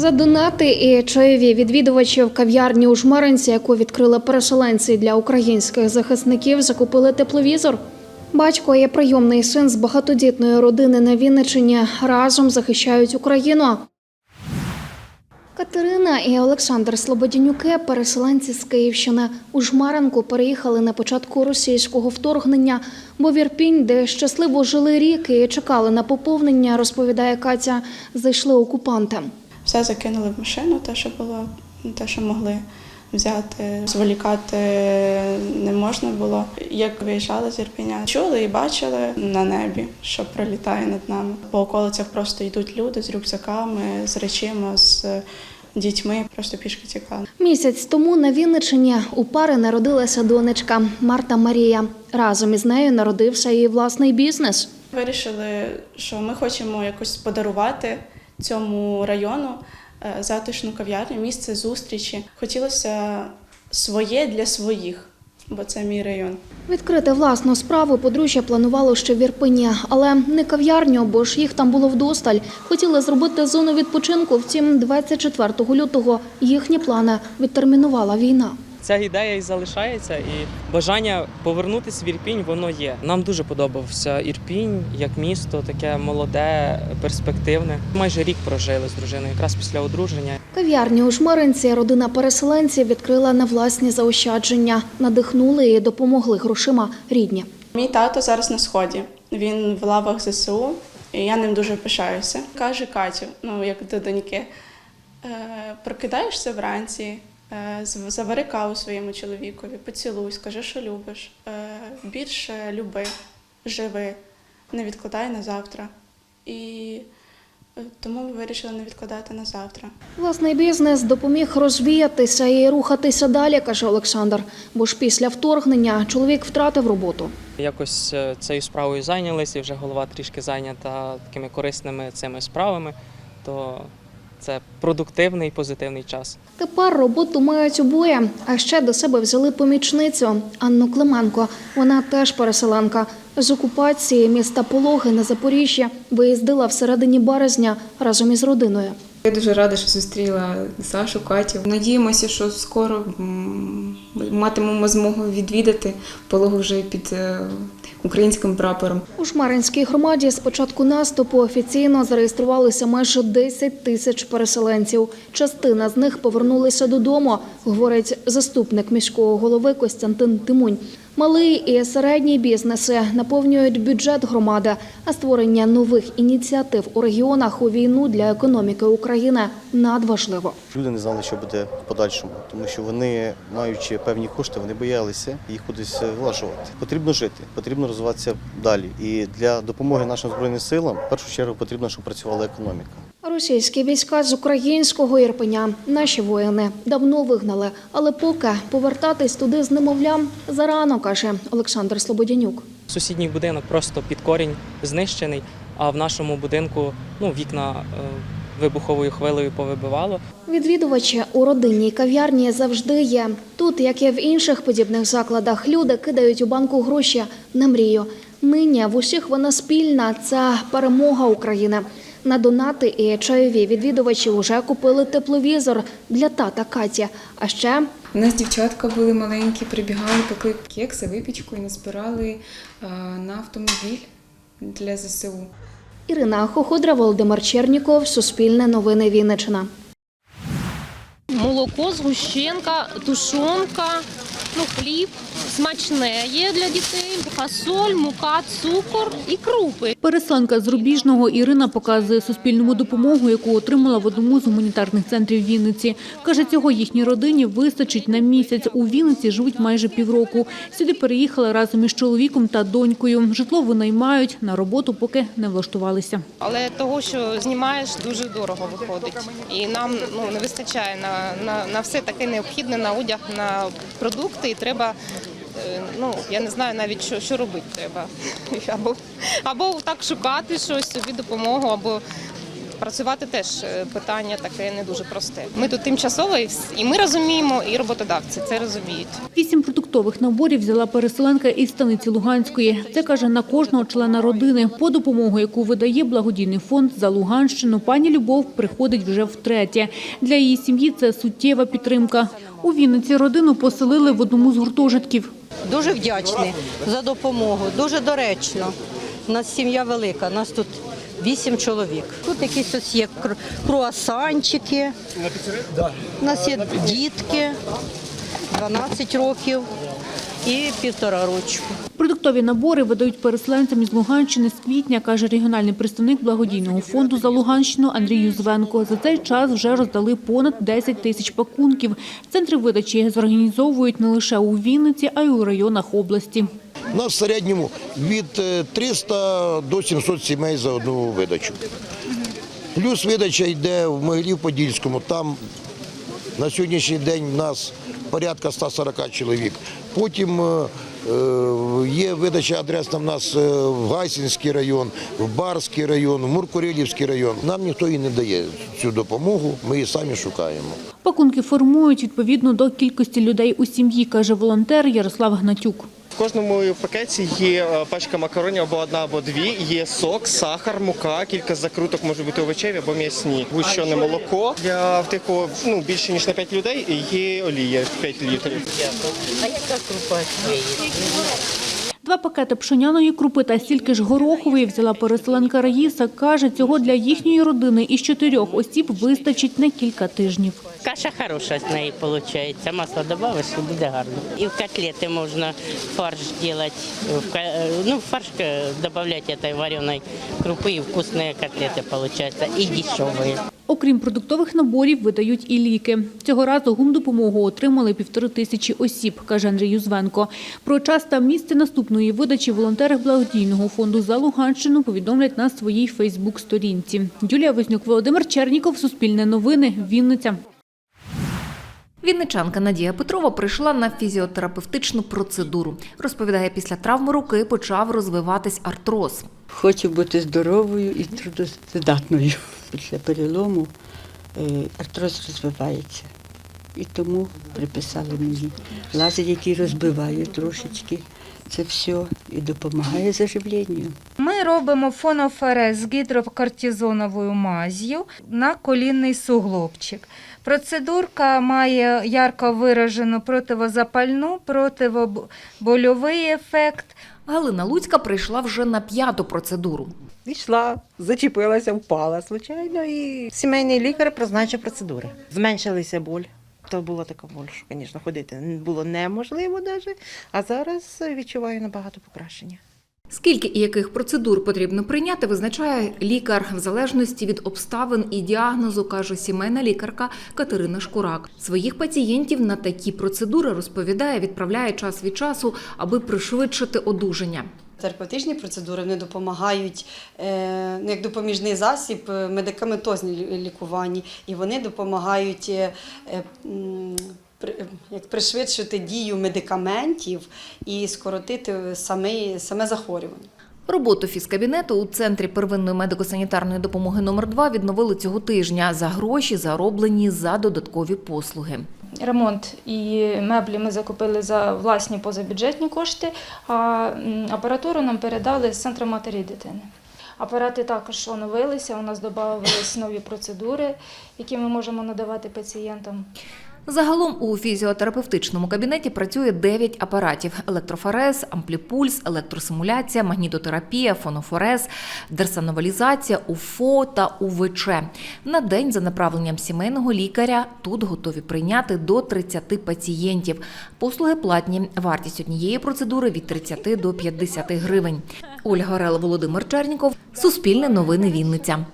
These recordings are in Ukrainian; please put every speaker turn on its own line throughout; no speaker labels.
За донати і чайові відвідувачів кав'ярні у Жмеринці, яку відкрили переселенці для українських захисників, закупили тепловізор. Батько і прийомний син з багатодітної родини на Вінниччині разом захищають Україну. Катерина і Олександр Слободянюки, переселенці з Київщини, у Жмаринку переїхали на початку російського вторгнення, бо в Ірпінь, де щасливо жили рік і чекали на поповнення, розповідає Катя, зайшли окупанти.
Все закинули в машину, те, що було, те, що могли взяти. Зволікати не можна було. Як виїжджали з Ірпеня, чули і бачили на небі, що пролітає над нами. По околицях просто йдуть люди з рюкзаками, з речима, з дітьми, просто пішки тікали.
Місяць тому на Вінниччині у пари народилася донечка Марта Марія. Разом із нею народився її власний бізнес.
Вирішили, що ми хочемо якось подарувати цьому району е, затишну кав'ярню, місце зустрічі. Хотілося своє для своїх, бо це мій район.
Відкрити власну справу подружжя планувало ще в Ірпені, але не кав'ярню, бо ж їх там було вдосталь. Хотіли зробити зону відпочинку. Втім, 24 лютого їхні плани відтермінувала війна.
Ця ідея і залишається, і бажання повернутися в Ірпінь воно є. Нам дуже подобався Ірпінь як місто, таке молоде, перспективне. Майже рік прожили з дружиною, якраз після одруження.
Кав'ярню у Жмеринці родина переселенців відкрила на власні заощадження. Надихнули і допомогли грошима рідні.
Мій тато зараз на сході. Він в лавах ЗСУ, і я ним дуже пишаюся. Каже Катю, ну як до доньки, е, прокидаєшся вранці, завари каву своєму чоловікові, поцілуй, скажи, що любиш. Е, більше люби, живи, не відкладай на завтра. І е, тому ми вирішили не відкладати на завтра.
Власний бізнес допоміг розвіятися і рухатися далі, каже Олександр. Бо ж після вторгнення чоловік втратив роботу.
Якось е, цією справою зайнялися, і вже голова трішки зайнята такими корисними цими справами, то це продуктивний позитивний час.
Тепер роботу мають обоє. А ще до себе взяли помічницю Анну Клименко. Вона теж переселенка. З окупації міста Пологи на Запоріжжя виїздила всередині березня разом із родиною.
Я дуже рада, що зустріла Сашу, Катю. Надіємося, що скоро матимемо змогу відвідати пологу вже під е, українським прапором.
У Шмаринській громаді з початку наступу офіційно зареєструвалися майже 10 тисяч переселенців. Частина з них повернулися додому, говорить заступник міського голови Костянтин Тимунь. Малий і середній бізнеси наповнюють бюджет громади, а створення нових ініціатив у регіонах у війну для економіки України надважливо.
Люди не знали, що буде в подальшому, тому що вони, маючи певні кошти, вони боялися їх кудись влажувати. Потрібно жити, потрібно розвиватися далі. І для допомоги нашим збройним силам в першу чергу потрібно, щоб працювала економіка.
Російські війська з українського Ірпеня наші воїни давно вигнали, але поки повертатись туди з немовлям зарано, каже Олександр Слободянюк.
Сусідній будинок просто під корінь знищений, а в нашому будинку ну, вікна е, вибуховою хвилею повибивало.
Відвідувачі у родинній кав'ярні завжди є. Тут, як і в інших подібних закладах, люди кидають у банку гроші на мрію. Нині в усіх вона спільна це перемога України. На донати і чайові відвідувачі вже купили тепловізор для тата Каті. А ще
У нас дівчатка були маленькі, прибігали, пекли кекси, випічку і назбирали на автомобіль для ЗСУ.
Ірина Хоходра, Володимир Черніков, Суспільне новини Вінниччина.
молоко, згущенка, тушонка, ну, хліб смачне є для дітей, фасоль, мука, цукор і крупи.
Переселенка з Рубіжного Ірина показує Суспільному допомогу, яку отримала в одному з гуманітарних центрів Вінниці. Каже, цього їхній родині вистачить на місяць. У Вінниці живуть майже півроку. Сюди переїхали разом із чоловіком та донькою. Житло винаймають, на роботу поки не влаштувалися.
Але того, що знімаєш, дуже дорого виходить. І нам ну, не вистачає на, на, на все таке необхідне, на одяг, на продукти. І треба, е, ну, я не знаю навіть, що, що робити треба. Або, або так шукати щось, собі допомогу, або працювати теж е, питання таке не дуже просте. Ми тут тимчасово і і ми розуміємо, і роботодавці це розуміють.
Вісім продуктових наборів взяла переселенка із станиці Луганської. Це каже на кожного члена родини. По допомогу, яку видає благодійний фонд за Луганщину, пані Любов приходить вже втретє. Для її сім'ї це суттєва підтримка. У Вінниці родину поселили в одному з гуртожитків.
Дуже вдячні за допомогу, дуже доречно. У нас сім'я велика, нас тут вісім чоловік. Тут якісь ось є круасанчики, у нас є дітки, 12 років і півтора рочку.
Продуктові набори видають переселенцям із Луганщини з квітня, каже регіональний представник благодійного фонду за Луганщину Андрій Юзвенко. За цей час вже роздали понад 10 тисяч пакунків. Центри видачі зорганізовують не лише у Вінниці, а й у районах області.
У нас в середньому від е, 300 до 700 сімей за одну видачу. Плюс видача йде в Могилів-Подільському. Там на сьогоднішній день в нас порядка 140 чоловік. Потім е, е, є видача адресна в нас е, в Гайсинський район, в Барський район, в Муркурилівський район. Нам ніхто і не дає цю допомогу, ми її самі шукаємо.
Пакунки формують відповідно до кількості людей у сім'ї, каже волонтер Ярослав Гнатюк.
В кожному пакеті є е, пачка макаронів або одна, або дві. Є сок, сахар, мука, кілька закруток може бути овочеві або м'ясні. Гущене молоко для в тих, кого, ну, більше ніж на 5 людей. Є олія 5 літрів.
А яка крупа
Два пакети пшеняної крупи та стільки ж горохової взяла переселенка Раїса. Каже, цього для їхньої родини із чотирьох осіб вистачить на кілька тижнів.
Каша хороша з неї виходить. Масло додавиш і буде гарно. І в котлети можна фарш робити. Ну, фарш додавати цієї вареної крупи і вкусні котлети виходять. І дешеві.
Окрім продуктових наборів, видають і ліки. Цього разу гумдопомогу отримали півтори тисячі осіб, каже Андрій Юзвенко. Про час та місце наступної видачі волонтери благодійного фонду за Луганщину повідомлять на своїй Фейсбук-сторінці. Юлія Вознюк, Володимир Черніков, Суспільне новини, Вінниця.
Вінничанка Надія Петрова прийшла на фізіотерапевтичну процедуру. Розповідає, після травми руки почав розвиватись артроз.
Хочу бути здоровою і трудоздатною. Після перелому е, артроз розвивається. І тому приписали мені лазер, який розбиває трошечки. Це все і допомагає заживленню.
Ми робимо фоноферез з гідрокортизоновою маз'ю на колінний суглобчик. Процедурка має ярко виражену противозапальну, противобольовий ефект.
Галина Луцька прийшла вже на п'яту процедуру.
Йшла, зачепилася, впала, звичайно, і сімейний лікар призначив процедури. Зменшилася боль. То була така боль, що, звісно, ходити було неможливо навіть, а зараз відчуваю набагато покращення.
Скільки і яких процедур потрібно прийняти, визначає лікар в залежності від обставин і діагнозу, каже сімейна лікарка Катерина Шкурак. Своїх пацієнтів на такі процедури розповідає, відправляє час від часу, аби пришвидшити одужання.
Терапевтичні процедури вони допомагають е, ну, як допоміжний засіб е, медикаментозні лі- лікуванні, і вони допомагають е, як пришвидшити дію медикаментів і скоротити саме, саме захворювання.
Роботу фізкабінету у центрі первинної медико-санітарної допомоги номер 2 відновили цього тижня за гроші, зароблені за додаткові послуги.
Ремонт і меблі ми закупили за власні позабюджетні кошти, а апаратуру нам передали з центру матері дитини. Апарати також оновилися, у нас додавались нові процедури, які ми можемо надавати пацієнтам.
Загалом у фізіотерапевтичному кабінеті працює 9 апаратів: електрофорез, ампліпульс, електросимуляція, магнітотерапія, фонофорез, дерсановалізація, УФО та УВЧ. На день за направленням сімейного лікаря тут готові прийняти до 30 пацієнтів. Послуги платні. Вартість однієї процедури від 30 до 50 гривень. Ольга Орел, Володимир Черніков, Суспільне новини Вінниця.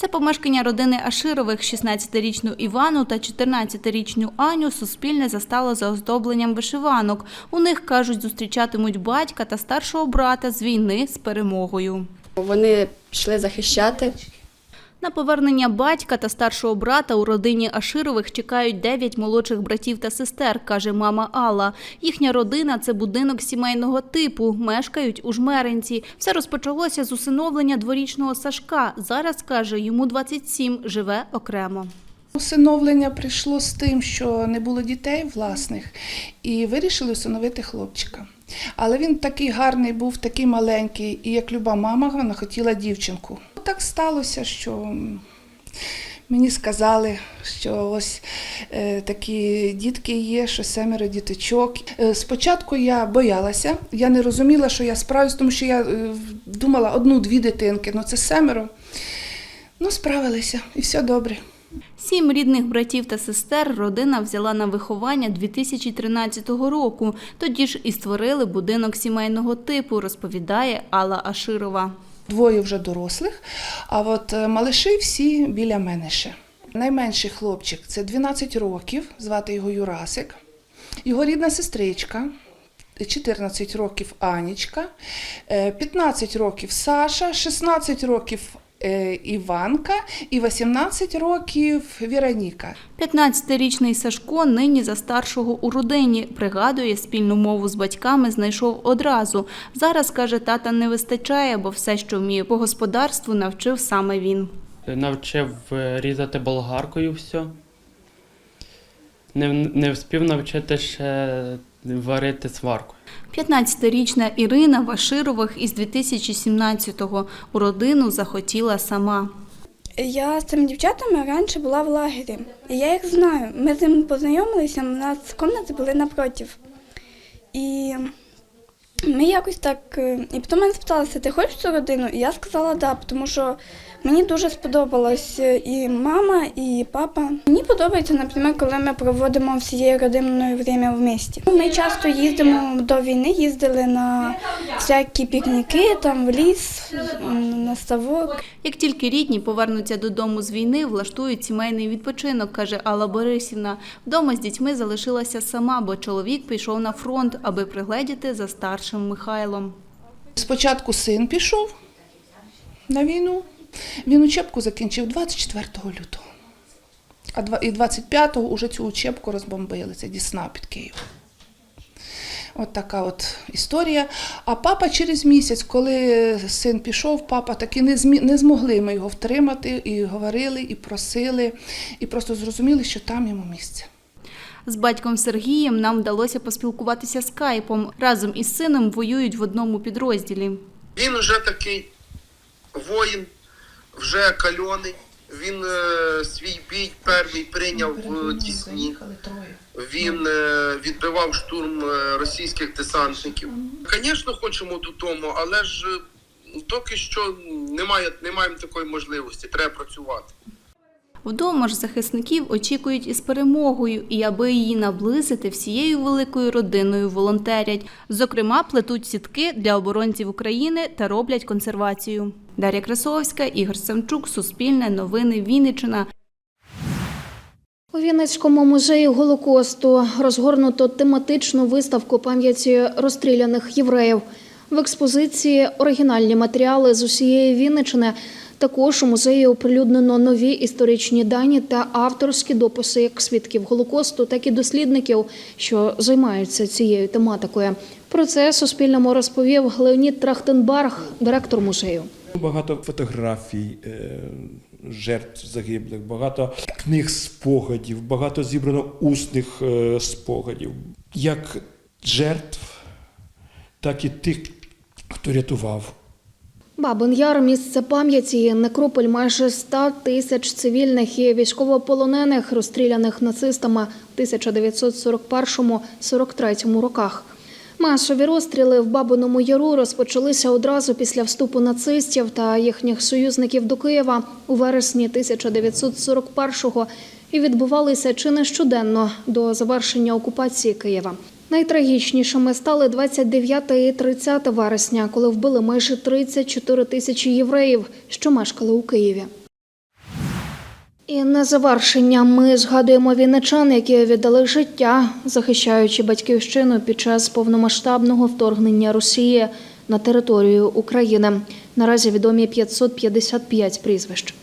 Це помешкання родини Аширових 16-річну Івану та 14-річну Аню суспільне застало за оздобленням вишиванок. У них, кажуть, зустрічатимуть батька та старшого брата з війни з перемогою.
Вони пішли захищати
На повернення батька та старшого брата у родині Аширових чекають дев'ять молодших братів та сестер, каже мама Алла. Їхня родина це будинок сімейного типу. Мешкають у Жмеринці. Все розпочалося з усиновлення дворічного Сашка. Зараз каже, йому 27, живе окремо.
Усиновлення прийшло з тим, що не було дітей власних, і вирішили усиновити хлопчика. Але він такий гарний був, такий маленький, і як люба мама, вона хотіла дівчинку. Так сталося, що мені сказали, що ось е, такі дітки є, що семеро діточок. Е, спочатку я боялася, я не розуміла, що я справлюсь, тому що я е, думала одну-дві дитинки, ну це семеро. Ну, справилися, і все добре.
Сім рідних братів та сестер родина взяла на виховання 2013 року. Тоді ж і створили будинок сімейного типу, розповідає Алла Аширова.
Двоє вже дорослих, а от е, малиші всі біля мене ще. Найменший хлопчик це 12 років, звати його Юрасик. Його рідна сестричка, 14 років Анічка, е, 15 років Саша, 16 років е, Іванка і 18 років Віроніка.
15-річний Сашко нині за старшого у родині. Пригадує, спільну мову з батьками знайшов одразу. Зараз, каже, тата не вистачає, бо все, що вміє по господарству, навчив саме він.
Навчив е, різати болгаркою все. Не, не встиг навчити ще варити сваркою.
15-річна Ірина Ваширових із 2017-го у родину захотіла сама.
Я з цими дівчатами раніше була в лагері. Я їх знаю. Ми з ними познайомилися, у нас кімнати були напротив. І ми якось так. е, І потім мене спиталися, ти хочеш цю родину? І я сказала да, тому що мені дуже сподобалось е, і мама, і папа. Мені подобається, наприклад, коли ми проводимо всією родиною время в місті. Ми часто їздимо до війни, їздили на всякі пікніки, там в ліс, на ставок.
Як тільки рідні повернуться додому з війни, влаштують сімейний відпочинок, каже Алла Борисівна. Вдома з дітьми залишилася сама, бо чоловік пішов на фронт, аби пригледіти за старшим Михайлом.
Спочатку син пішов на війну. Він учебку закінчив 24 лютого. А і 25-го вже цю учебку розбомбили. Це Дісна під Києвом. От така от історія. А папа через місяць, коли син пішов, папа таки не, змі... не змогли ми його втримати, і говорили, і просили, і просто зрозуміли, що там йому місце.
З батьком Сергієм нам вдалося поспілкуватися скайпом. Разом із сином воюють в одному підрозділі.
Він вже такий воїн, вже кальоний. Він е, свій бій перший прийняв в Дісні. Він е, відбивав штурм е, російських десантників. Звісно, хочемо додому, але ж е, поки що немає, не маємо такої можливості. Треба працювати.
Вдома ж захисників очікують із перемогою, і аби її наблизити, всією великою родиною волонтерять. Зокрема, плетуть сітки для оборонців України та роблять консервацію. Дар'я Красовська, Ігор Самчук, Суспільне, Новини, Вінниччина.
У Вінницькому музеї Голокосту розгорнуто тематичну виставку пам'яті розстріляних євреїв. В експозиції оригінальні матеріали з усієї Вінничини. Також у музеї оприлюднено нові історичні дані та авторські дописи як свідків Голокосту, так і дослідників, що займаються цією тематикою. Про це Суспільному розповів Леонід Трахтенбарг, директор музею.
Багато фотографій е, жертв загиблих, багато книг спогадів, багато зібрано усних е, спогадів, як жертв, так і тих, хто рятував.
Бабин Яр – місце пам'яті, некрополь майже 100 тисяч цивільних і військовополонених, розстріляних нацистами в 1941-43 роках. Масові розстріли в Бабиному Яру розпочалися одразу після вступу нацистів та їхніх союзників до Києва у вересні 1941-го і відбувалися чи не щоденно до завершення окупації Києва. Найтрагічнішими стали 29 і 30 вересня, коли вбили майже 34 тисячі євреїв, що мешкали у Києві. І на завершення ми згадуємо вінничан, які віддали життя, захищаючи батьківщину під час повномасштабного вторгнення Росії на територію України. Наразі відомі 555 прізвищ.